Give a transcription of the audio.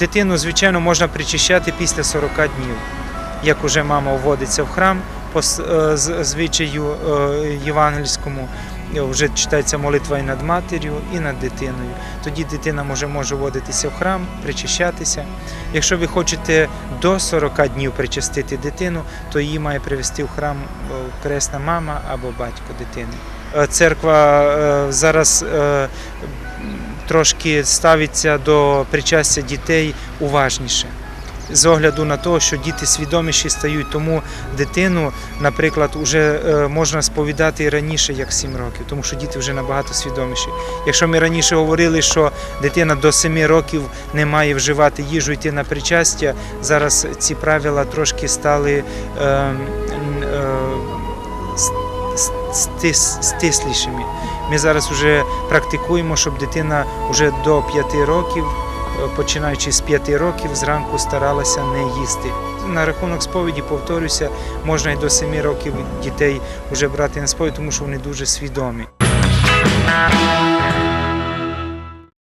Дитину, звичайно, можна причащати після 40 днів, як уже мама вводиться в храм по е, звичаю е, євангельському. е, Вже читається молитва і над матір'ю, і над дитиною. Тоді дитина може, вводитися в храм, причащатися. Якщо ви хочете до 40 днів причастити дитину, то її має привести в храм кресна мама або батько дитини. Церква зараз трошки ставиться до причастя дітей уважніше. З огляду на те, що діти свідоміші стають, тому дитину, наприклад, вже е, можна сповідати і раніше, як 7 років, тому що діти вже набагато свідоміші. Якщо ми раніше говорили, що дитина до 7 років не має вживати їжу, йти на причастя, зараз ці правила трошки стали е, м, е, с- с- стис- стислішими. Ми зараз вже практикуємо, щоб дитина вже до 5 років, е, починаючи з 5 років, зранку старалася не їсти. На рахунок сповіді, повторюся, можна і до 7 років дітей вже брати на сповідь, тому що вони дуже свідомі.